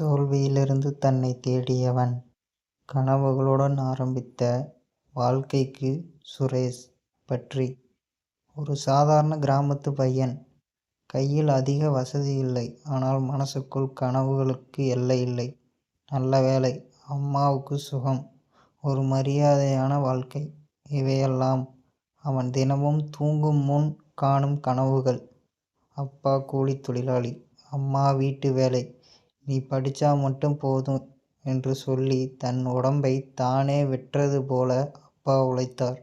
தோல்வியிலிருந்து தன்னை தேடியவன். கனவுகளுடன் ஆரம்பித்த வாழ்க்கைக்கு சுரேஷ் பற்றி. ஒரு சாதாரண கிராமத்து பையன். கையில் அதிக வசதி இல்லை. ஆனால் மனசுக்குள் கனவுகளுக்கு எல்லை இல்லை. நல்ல வேலை. அம்மாவுக்கு சுகம். ஒரு மரியாதையான வாழ்க்கை. இவையெல்லாம் அவன் தினமும் தூங்கும் முன் காணும் கனவுகள். அப்பா கூலித் தொழிலாளி. அம்மா வீட்டு வேலை. நீ படிச்சா மட்டும் போதும் என்று சொல்லி தன் உடம்பை தானே வெற்றது போல அப்பா உழைத்தார்.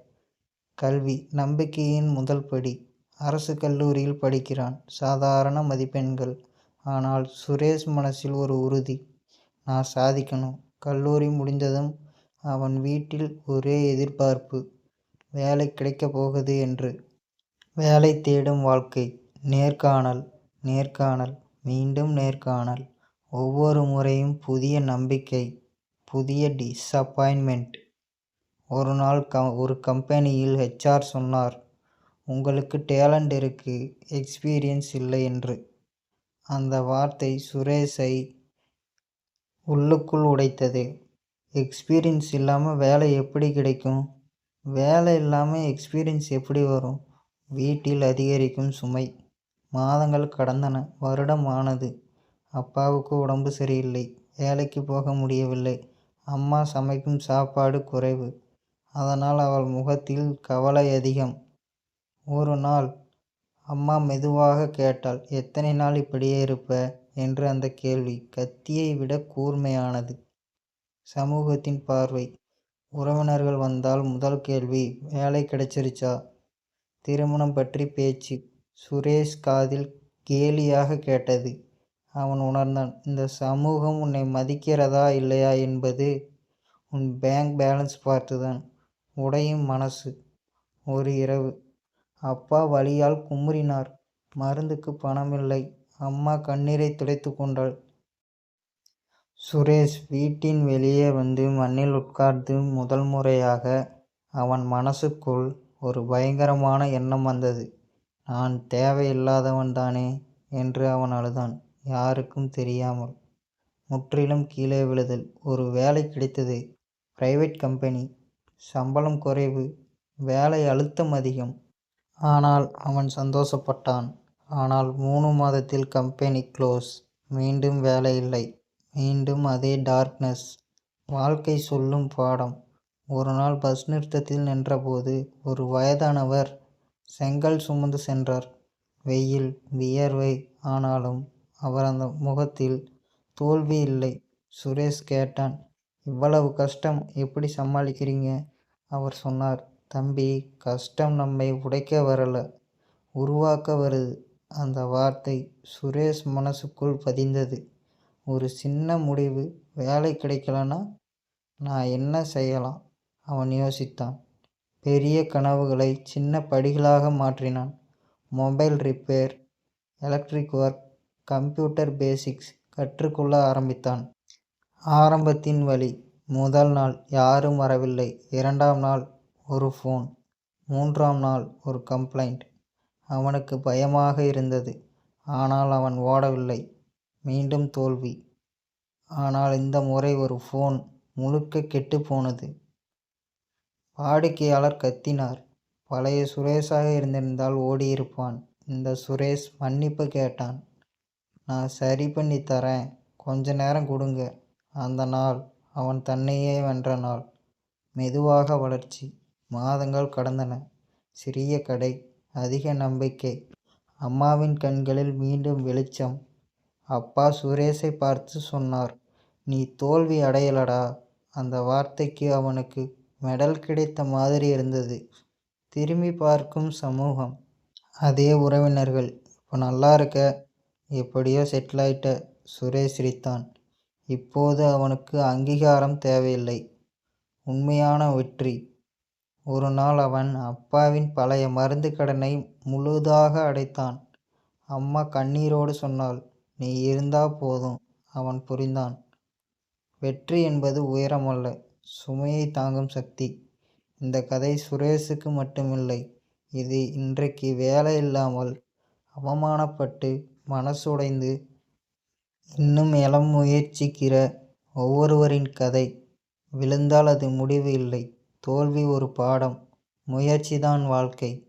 கல்வி நம்பிக்கையின் முதல் படி. அரசு கல்லூரியில் படிக்கிறான். சாதாரண மதிப்பெண்கள். ஆனால் சுரேஷ் மனசில் ஒரு உறுதி. நான் சாதிக்கணும். கல்லூரி முடிந்ததும் அவன் வீட்டில் ஒரே எதிர்பார்ப்பு. வேலை கிடைக்கப் போகுது என்று. வேலை தேடும் வாழ்க்கை. நேர்காணல். நேர்காணல். மீண்டும் நேர்காணல். ஒவ்வொரு முறையும் புதிய நம்பிக்கை புதிய டிஸப்பாயின்மெண்ட் ஒரு நாள் க ஒரு கம்பெனியில் ஹெச்ஆர் சொன்னார் உங்களுக்கு டேலண்ட் இருக்குது எக்ஸ்பீரியன்ஸ் இல்லை என்று. அந்த வார்த்தை சுரேஷை உள்ளுக்குள் உடைத்தது. எக்ஸ்பீரியன்ஸ் இல்லாமல் வேலை எப்படி கிடைக்கும்? வேலை இல்லாமல் எக்ஸ்பீரியன்ஸ் எப்படி வரும்? வீட்டில் அதிகரிக்கும் சுமை. மாதங்கள் கடந்தன வருடம் ஆனது. அப்பாவுக்கு உடம்பு சரியில்லை. வேலைக்கு போக முடியவில்லை. அம்மா சமைக்கும் சாப்பாடு குறைவு. அதனால் அவள் முகத்தில் கவலை அதிகம். ஒரு நாள் அம்மா மெதுவாக கேட்டாள் எத்தனை நாள் இப்படியே இருப்ப? என்று அந்த கேள்வி. கத்தியை விட கூர்மையானது. சமூகத்தின் பார்வை. உறவினர்கள் வந்தால் முதல் கேள்வி வேலை கிடைச்சிருச்சா? திருமணம் பற்றி பேச்சு. சுரேஷ் காதில் கேலியாக கேட்டது. அவன் உணர்ந்தான். இந்த சமூகம் உன்னை மதிக்கிறதா இல்லையா என்பது உன் பேங்க் பேலன்ஸ் பார்த்துதான். உடையும் மனசு. ஒரு இரவு. அப்பா வழியால் குமுறினார். மருந்துக்கு பணமில்லை. அம்மா கண்ணீரை துடைத்து கொண்டாள். சுரேஷ் வீட்டின் வெளியே வந்து மண்ணில் உட்கார்ந்து முதல் முறையாக அவன் மனசுக்குள் ஒரு பயங்கரமான எண்ணம் வந்தது. நான் தேவையில்லாதவன் தானே என்று அவன் அழுதான். யாருக்கும் தெரியாமல் முற்றிலும் கீழே விழுதல். ஒரு வேலை கிடைத்தது. Private company. சம்பளம் குறைவு. வேலை அழுத்தம் அதிகம். ஆனால் அவன் சந்தோஷப்பட்டான். ஆனால் மூணு மாதத்தில் கம்பெனி க்ளோஸ். மீண்டும் வேலை இல்லை. மீண்டும் அதே டார்க்னஸ். வாழ்க்கை சொல்லும் பாடம். ஒரு நாள் பஸ் நிறுத்தத்தில் நின்றபோது ஒரு வயதானவர் செங்கல் சுமந்து சென்றார். வெயில் வியர்வை ஆனாலும் அவர் அந்த முகத்தில் தோல்வி இல்லை. சுரேஷ் கேட்டான் இவ்வளவு கஷ்டம் எப்படி சமாளிக்கிறீங்க? அவர் சொன்னார் தம்பி கஷ்டம் நம்மை உடைக்க வரல உருவாக்க வருது. அந்த வார்த்தை சுரேஷ் மனசுக்குள் பதிந்தது. ஒரு சின்ன முடிவு வேலை கிடைக்கலனா நான் என்ன செய்யலாம்? அவன் யோசித்தான். பெரிய கனவுகளை சின்ன படிகளாக மாற்றினான். Mobile repair electric work computer basics கற்றுக்கொள்ள ஆரம்பித்தான். ஆரம்பத்தின் வழி முதல் நாள் யாரும் வரவில்லை. இரண்டாம் நாள் ஒரு ஃபோன் மூன்றாம் நாள் ஒரு கம்ப்ளைண்ட் அவனுக்கு பயமாக இருந்தது. ஆனால் அவன் ஓடவில்லை. மீண்டும் தோல்வி. ஆனால் இந்த முறை ஒரு ஃபோன் முழுக்க கெட்டு போனது. வாடிக்கையாளர் கத்தினார். பழைய சுரேஷாக இருந்திருந்தால் ஓடியிருப்பான். இந்த சுரேஷ் மன்னிப்பு கேட்டான். நான் சரி பண்ணி தரேன். கொஞ்ச நேரம் கொடுங்க. அந்த நாள் அவன் தன்னையே வென்ற நாள். மெதுவாக வளர்ச்சி. மாதங்கள் கடந்தன. சிறிய கடை. அதிக நம்பிக்கை. அம்மாவின் கண்களில் மீண்டும் வெளிச்சம். அப்பா சுரேஷை பார்த்து சொன்னார் நீ தோல்வி அடையலடா. அந்த வார்த்தைக்கு அவனுக்கு மெடல் கிடைத்த மாதிரி இருந்தது. திரும்பி பார்க்கும் சமூகம். அதே உறவினர்கள். இப்போ நல்லா இருக்க. எப்படியோ செட்டில் ஆயிட்ட சுரேஷ் சிரித்தான். இப்போது அவனுக்கு அங்கீகாரம் தேவையில்லை. உண்மையான வெற்றி. ஒரு நாள் அவன் அப்பாவின் பழைய மருந்து கடனை முழுதாக அடைத்தான். அம்மா கண்ணீரோடு சொன்னாள் நீ இருந்தா போதும் அவன் புரிந்தான். வெற்றி என்பது உயரமல்ல சுமையை தாங்கும் சக்தி. இந்த கதை சுரேஷுக்கு மட்டுமில்லை இது இன்றைக்கு வேலை இல்லாமல் அவமானப்பட்டு மனசுடைந்து இன்னும் எழ முயற்சிக்கிற ஒவ்வொருவரின் கதை. விழுந்தால் அது முடிவு இல்லை. தோல்வி ஒரு பாடம். முயற்சிதான் வாழ்க்கை.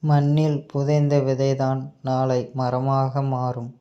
மண்ணில் புதைந்த விதைதான் நாளை மரமாக மாறும்.